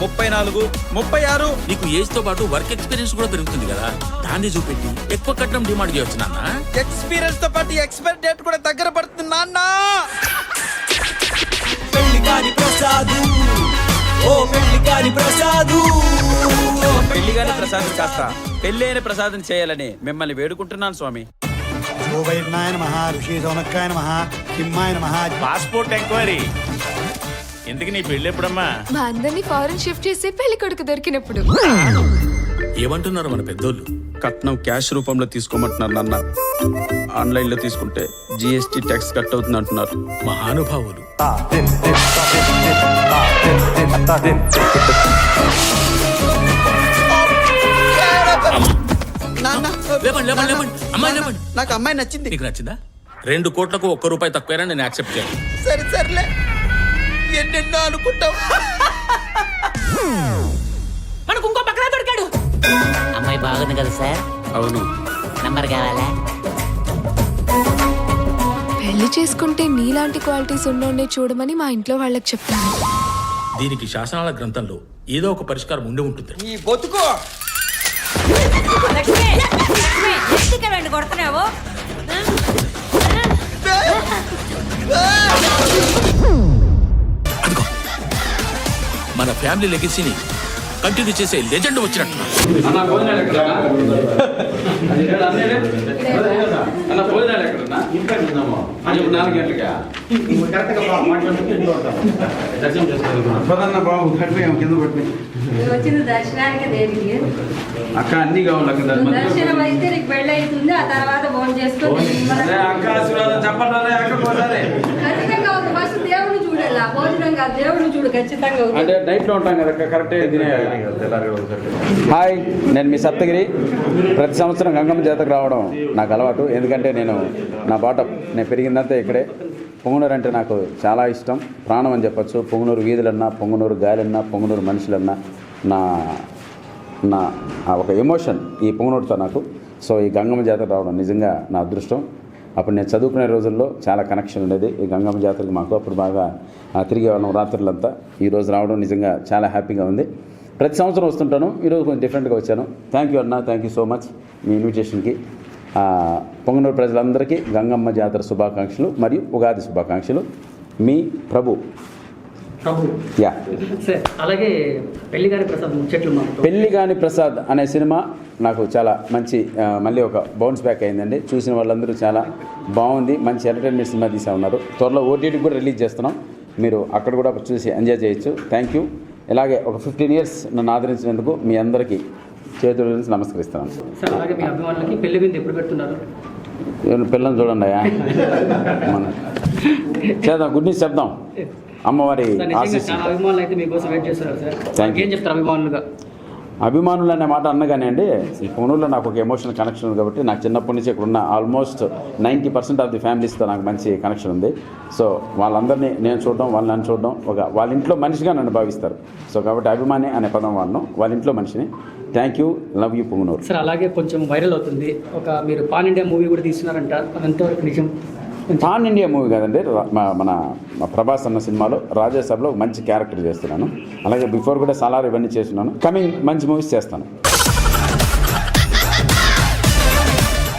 ముప్పై నాలుగు ముప్పై ఆరు. నీకు ఏజ్తో పాటు వర్క్ ఎక్స్పీరియన్స్ కూడా పెరుగుతుంది కదా. దాన్ని చూపెట్టి ఎక్కువ కట్నం డిమాండ్ చేయొచ్చు నాన్న. ఎక్స్పీరియన్స్తో పాటు ఎక్స్పైర్ డేట్ కూడా దగ్గర పడుతుంది నాన్న. పెళ్ళి కాని ప్రసాదు. ఓ పెళ్ళి కాని ప్రసాదు. పెళ్ళిగానే ప్రసాదం కాస్త పెళ్ళైన ప్రసాదం చేయాలని మిమ్మల్ని వేడుకుంటున్నాను స్వామి. శోభయజ్ఞాయ నమ ఋషి సౌనక్కాయ నమ కిమ్మాయ నమ. పాస్పోర్ట్ ఎంక్వైరీ ఎందుకు నీ పెళ్ళి ఎప్పుడమ్మా? మా అందరినీ ఫారెన్ షిఫ్ట్ చేసి పెళ్ళి కొడుకు దొరికినప్పుడు. ఏమంటున్నారు మన పెద్దోళ్ళు? కట్నం క్యాష్ రూపంలో తీసుకోమంటున్నారు నాన్న. ఆన్లైన్లో తీసుకుంటే జిఎస్టీ ట్యాక్స్ కట్ అవుతుంది అంటున్నారు. మహానుభావులు. నాన్న లేవండి లేవండి లేవండి అమ్మాయి లేవండి నాకు అమ్మాయి నచ్చింది. నీకు నచ్చిందా? రెండు కోట్లకు ఒక్క రూపాయి తక్కువైనా నేను యాక్సెప్ట్ చేయను సరే సర్లే. ఎన్నెన్నో అనుకుంటావు. మనకు ఇంకో పక్కన దొరికాడు. అమ్మాయి బాగుంది కదా సార్? అవును. నంబర్ కావాలా? పెళ్ళి చేసుకుంటే నీలాంటి క్వాలిటీస్ ఉన్నోడే చూడమని మా ఇంట్లో వాళ్ళకి చెప్పాను దీనికి శాసనాల గ్రంథంలో ఏదో ఒక పరిష్కారం ఉండి ఉంటుంది. ఈ బతుకు లక్ష్మి లక్ష్మి ఎందుకు వెండి కొడుతున్నావు? ఫ్యామిలీ లెగసీని కంటిన్యూ చేసే లెజెండ్ వచ్చినట్టు వచ్చింది దర్శనానికి దేనికి? అక్క అన్ని కావాలి అక్క దాని మధ్యలో. దర్శనం అయితే నీకు పెళ్ళి అవుతుంది ఆ తర్వాత ఫోన్ అక్క ఆశీర్వాదం చెప్పాలి అక్క పోతారే. చూడాలి భోజనం కాదు దేవుడిని చూడు ఖచ్చితంగా. అంటే డైట్లో ఉంటాం కదా కరెక్ట్ తినేయాలి. హాయ్ నేను మీ సప్తగిరి. ప్రతి సంవత్సరం గంగమ్మ జాతరకు రావడం నాకు అలవాటు. ఎందుకంటే నేను నా బాట నేను పెరిగిందంతా ఇక్కడే. పొంగునూరు అంటే నాకు చాలా ఇష్టం. ప్రాణం అని చెప్పొచ్చు. పొంగునూరు వీధులన్నా పొంగునూరు గాలన్నా పొంగునూరు మనుషులన్నా నా నా ఒక ఎమోషన్ ఈ పొంగునూరుతో నాకు. సో ఈ గంగమ్మ జాతర రావడం నిజంగా నా అదృష్టం. అప్పుడు నేను చదువుకునే రోజుల్లో చాలా కనెక్షన్ ఉండేది. ఈ గంగమ్మ జాతరకి మాకు అప్పుడు బాగా ఆ, వాళ్ళం రాత్రులంతా. ఈ రోజు రావడం నిజంగా చాలా హ్యాపీగా ఉంది. ప్రతి సంవత్సరం వస్తుంటాను. ఈరోజు కొంచెం డిఫరెంట్గా వచ్చాను. థ్యాంక్ యూ అన్న థ్యాంక్ యూ సో మచ్ మీ ఇన్విటేషన్కి పొంగనూరు ప్రజలందరికీ గంగమ్మ జాతర శుభాకాంక్షలు మరియు ఉగాది శుభాకాంక్షలు. మీ ప్రభు. యా. అలాగే పెళ్ళి గారి ప్రసాద్ అనే సినిమా నాకు చాలా మంచి మళ్ళీ ఒక బౌన్స్ బ్యాక్ అయిందండి. చూసిన వాళ్ళందరూ చాలా బాగుంది. మంచి ఎంటర్టైన్మెంట్ సినిమా తీసా ఉన్నారు. త్వరలో ఓటీటీ కూడా రిలీజ్ చేస్తున్నాం. మీరు అక్కడ కూడా చూసి ఎంజాయ్ చేయొచ్చు. థ్యాంక్ యూ ఇలాగే ఒక ఫిఫ్టీన్ ఇయర్స్ నన్ను ఆదరించినందుకు మీ అందరికీ చేతుల నుంచి నమస్కరిస్తున్నాను. సార్ అలాగే మీ అభిమానులకి పెళ్ళి విందు ఎప్పుడు పెడుతున్నారు? ఏమైనా పిల్లల్ని చూడండి అయ్యా. చేద్దాం గుడ్ న్యూస్ చెప్దాం. అమ్మవారి అభిమానులు అనే మాట అన్నగానే అండి ఈ పొనుల్లో నాకు ఒక ఎమోషనల్ కనెక్షన్ ఉంది కాబట్టి నాకు చిన్నప్పటి నుంచి ఇక్కడ ఉన్న almost ninety percent of the ఫ్యామిలీస్తో నాకు మంచి కనెక్షన్ ఉంది. సో వాళ్ళందరినీ నేను చూడడం వాళ్ళని నన్ను చూడడం ఒక వాళ్ళ ఇంట్లో మనిషిగా నన్ను భావిస్తారు. సో కాబట్టి అభిమాని అనే పదం వాడను వాళ్ళ ఇంట్లో మనిషిని. Thank you love you Punganur sir అలాగే కొంచెం వైరల్ అవుతుంది. ఒక మీరు పాన్ ఇండియా మూవీ కూడా తీస్తున్నారంట ఎంతవరకు నిజం? పాన్ ఇండియా మూవీ కదండి. మన ప్రభాస్ అన్న సినిమాలో రాజాసాబ్లో మంచి క్యారెక్టర్ చేస్తున్నాను. అలాగే బిఫోర్ కూడా సలార్ ఇవన్నీ చేస్తున్నాను. కమింగ్ మంచి మూవీస్ చేస్తాను.